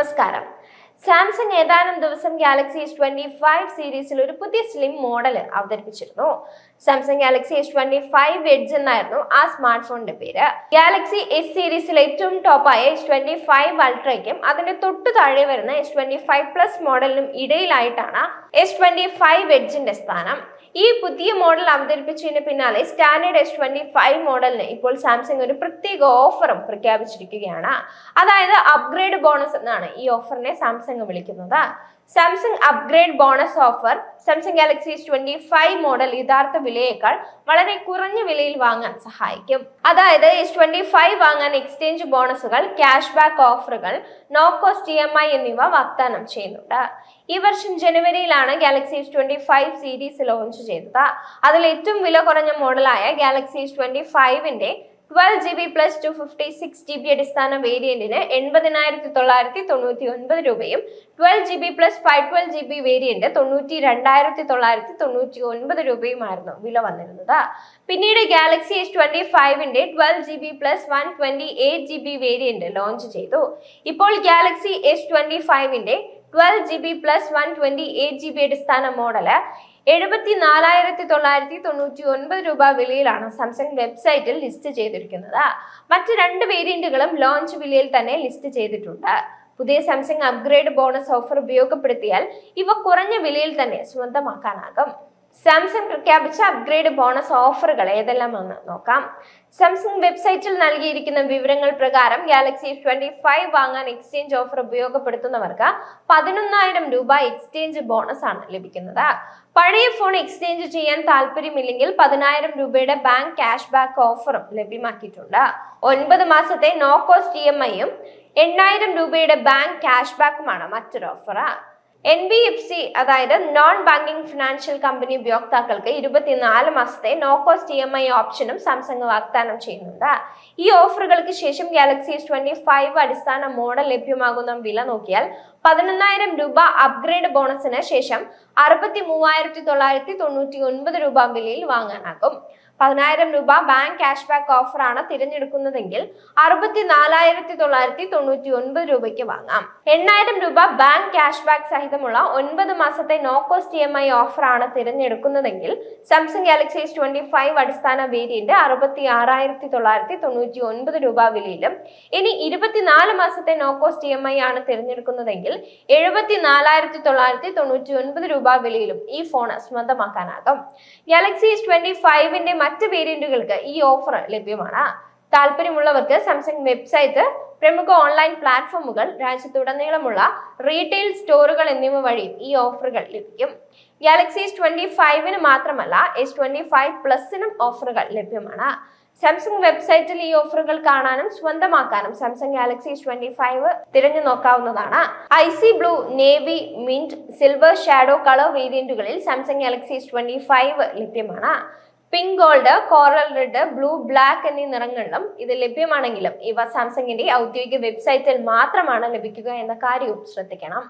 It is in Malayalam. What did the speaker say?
Namaskaram. സാംസങ് ഏതാനും ദിവസം ഗാലക്സി എസ് ട്വന്റി ഫൈവ് സീരീസിൽ ഒരു പുതിയ slim model അവതരിപ്പിച്ചിരുന്നു. Samsung Galaxy S twenty five edge എന്നായിരുന്നു ആ സ്മാർട്ട് ഫോണിന്റെ പേര് ഗാലക്സി എസ് സീരീസിൽ ഏറ്റവും ടോപ്പായ എസ് ട്വന്റി ഫൈവ് അൾട്രയ്ക്കും അതിന്റെ തൊട്ടു താഴെ വരുന്ന എസ് ട്വന്റി ഫൈവ് പ്ലസ് മോഡലിനും ഇടയിലായിട്ടാണ് എസ് ട്വന്റി ഫൈവ് എഡ്ജിന്റെ സ്ഥാനം. ഈ പുതിയ മോഡൽ അവതരിപ്പിച്ചതിന് പിന്നാലെ സ്റ്റാൻഡേർഡ് എസ് ട്വന്റി ഫൈവ് മോഡലിന് ഇപ്പോൾ സാംസങ് ഒരു പ്രത്യേക ഓഫറും പ്രഖ്യാപിച്ചിരിക്കുകയാണ്. അതായത് അപ്ഗ്രേഡ് ബോണസ് എന്നാണ് ഈ ഓഫറിനെ സാംസങ് വിളിക്കുന്നത്. Samsung upgrade bonus offer Samsung Galaxy twenty five model യഥാർത്ഥ വിലയേക്കാൾ വളരെ കുറഞ്ഞ വിലയിൽ വാങ്ങാൻ സഹായിക്കും. അതായത് എസ് ട്വന്റി ഫൈവ് വാങ്ങാൻ എക്സ്ചേഞ്ച് ബോണസുകൾ ക്യാഷ് ബാക്ക് ഓഫറുകൾ no cost E M I എന്നിവ വാഗ്ദാനം ചെയ്യുന്നുണ്ട്. ഈ വർഷം ജനുവരിയിലാണ് Galaxy S twenty five series launch ചെയ്തത്. അതിൽ ഏറ്റവും വില കുറഞ്ഞ മോഡലായ Galaxy S twenty ഫൈവിന്റെ twelve G B plus two fifty six G B അടിസ്ഥാന വേരിയന്റിന് എൺപതിനായിരത്തി തൊള്ളായിരത്തി തൊണ്ണൂറ്റി ഒൻപത് രൂപയും twelve G B plus five twelve G B variant തൊണ്ണൂറ്റി രണ്ടായിരത്തി തൊള്ളായിരത്തി തൊണ്ണൂറ്റി ഒൻപത് രൂപയുമായിരുന്നു വില വന്നിരുന്നത്. പിന്നീട് Galaxy S twenty ഫൈവിന്റെ twelve G B plus one twenty eight G B variant launch ചെയ്തു. ഇപ്പോൾ Galaxy S twenty ഫൈവിന്റെ twelve G B plus one twenty eight G B അടിസ്ഥാന മോഡൽ എഴുപത്തി നാലായിരത്തി തൊള്ളായിരത്തി തൊണ്ണൂറ്റി ഒൻപത് രൂപ വിലയിലാണ് സാംസങ് വെബ്സൈറ്റിൽ ലിസ്റ്റ് ചെയ്തിരിക്കുന്നത്. മറ്റ് രണ്ട് വേരിയന്റുകളും ലോഞ്ച് വിലയിൽ തന്നെ ലിസ്റ്റ് ചെയ്തിട്ടുണ്ട്. പുതിയ സാംസങ് അപ്ഗ്രേഡ് ബോണസ് ഓഫർ ഉപയോഗപ്പെടുത്തിയാൽ ഇവ കുറഞ്ഞ വിലയിൽ തന്നെ സ്വന്തമാക്കാനാകും. സാംസങ് പ്രഖ്യാപിച്ച അപ്ഗ്രേഡ് ബോണസ് ഓഫറുകൾ ഏതെല്ലാമെന്ന് നോക്കാം. സാംസങ് വെബ്സൈറ്റിൽ നൽകിയിരിക്കുന്ന വിവരങ്ങൾ പ്രകാരം ഗാലക്സി ട്വന്റി ഫൈവ് വാങ്ങാൻ എക്സ്ചേഞ്ച് ഓഫർ ഉപയോഗപ്പെടുത്തുന്നവർക്ക് പതിനൊന്നായിരം രൂപ എക്സ്ചേഞ്ച് ബോണസ് ആണ് ലഭിക്കുന്നത്. പഴയ ഫോൺ എക്സ്ചേഞ്ച് ചെയ്യാൻ താല്പര്യമില്ലെങ്കിൽ പതിനായിരം രൂപയുടെ ബാങ്ക് ക്യാഷ് ബാക്ക് ഓഫറും ലഭ്യമാക്കിയിട്ടുണ്ട്. ഒൻപത് മാസത്തെ നോ കോസ്റ്റ് ഇ എം ഐയും എണ്ണായിരം രൂപയുടെ ബാങ്ക് ക്യാഷ് ബാക്കുമാണ് മറ്റൊരു offer N B F C അതായത് നോൺ ബാങ്കിംഗ് ഫിനാൻഷ്യൽ കമ്പനി ഉപയോക്താക്കൾക്ക് ഇരുപത്തിനാല് മാസത്തെ no cost E M I ഓപ്ഷനും സാംസങ് വാഗ്ദാനം ചെയ്യുന്നുണ്ട്. ഈ ഓഫറുകൾക്ക് ശേഷം ഗാലക്സി എസ് ട്വന്റി ഫൈവ് അടിസ്ഥാന മോഡൽ ലഭ്യമാകുന്ന വില നോക്കിയാൽ പതിനൊന്നായിരം രൂപ അപ്ഗ്രേഡ് ബോണസിന് ശേഷം അറുപത്തി മൂവായിരത്തി തൊള്ളായിരത്തി തൊണ്ണൂറ്റി ഒൻപത് രൂപ വിലയിൽ വാങ്ങാനാകും. പതിനായിരം രൂപ ബാങ്ക് ക്യാഷ് ബാക്ക് ഓഫറാണ് തിരഞ്ഞെടുക്കുന്നതെങ്കിൽ അറുപത്തി നാലായിരത്തി തൊള്ളായിരത്തി തൊണ്ണൂറ്റി ഒൻപത് രൂപയ്ക്ക് വാങ്ങാം. എണ്ണായിരം രൂപ ബാങ്ക് ക്യാഷ് ബാക്ക് സഹിതമുള്ള ഒൻപത് മാസത്തെ no cost E M I ഓഫറാണ് തിരഞ്ഞെടുക്കുന്നതെങ്കിൽ Samsung Galaxy S twenty five അടിസ്ഥാന വേരിയന്റ് അറുപത്തി ആറായിരത്തി തൊള്ളായിരത്തി തൊണ്ണൂറ്റി ഒൻപത് രൂപ വിലയിലും ഇനി ഇരുപത്തിനാല് മാസത്തെ no cost E M I ആണ് തിരഞ്ഞെടുക്കുന്നതെങ്കിൽ എഴുപത്തി നാലായിരത്തി തൊള്ളായിരത്തി തൊണ്ണൂറ്റി ഒൻപത് രൂപ വിലയിലും ഈ ഫോൺ സ്വന്തമാക്കാനാകും ഗാലക്സി എസ് ട്വന്റി ഫൈവിന്റെ മറ്റ് വേരിയന്റുകൾക്ക് ഈ ഓഫർ ലഭ്യമാണ്. താല്പര്യമുള്ളവർക്ക് സാംസങ് വെബ്സൈറ്റ് പ്രമുഖ ഓൺലൈൻ പ്ലാറ്റ്ഫോമുകൾ രാജ്യത്തുടനീളമുള്ള റീറ്റെയിൽ സ്റ്റോറുകൾ എന്നിവ വഴി ഈ ഓഫറുകൾ ലഭിക്കും. ഗാലക്സി എസ് ട്വന്റി ഫൈവിന് മാത്രമല്ല എസ് ട്വന്റി ഫൈവ് പ്ലസിനും ഓഫറുകൾ ലഭ്യമാണ്. സാംസങ് വെബ്സൈറ്റിൽ ഈ ഓഫറുകൾ കാണാനും സ്വന്തമാക്കാനും Samsung Galaxy S twenty five തിരഞ്ഞു നോക്കാവുന്നതാണ്. Icy blue navy mint silver shadow colour വേരിയന്റുകളിൽ Samsung Galaxy S twenty five ലഭ്യമാണ്. Pink gold coral red blue black എന്നീ നിറങ്ങളിലും ഇത് ലഭ്യമാണെങ്കിലും ഇവ സാംസങ്ങിന്റെ ഔദ്യോഗിക വെബ്സൈറ്റിൽ മാത്രമാണ് ലഭിക്കുക എന്ന കാര്യവും ശ്രദ്ധിക്കണം.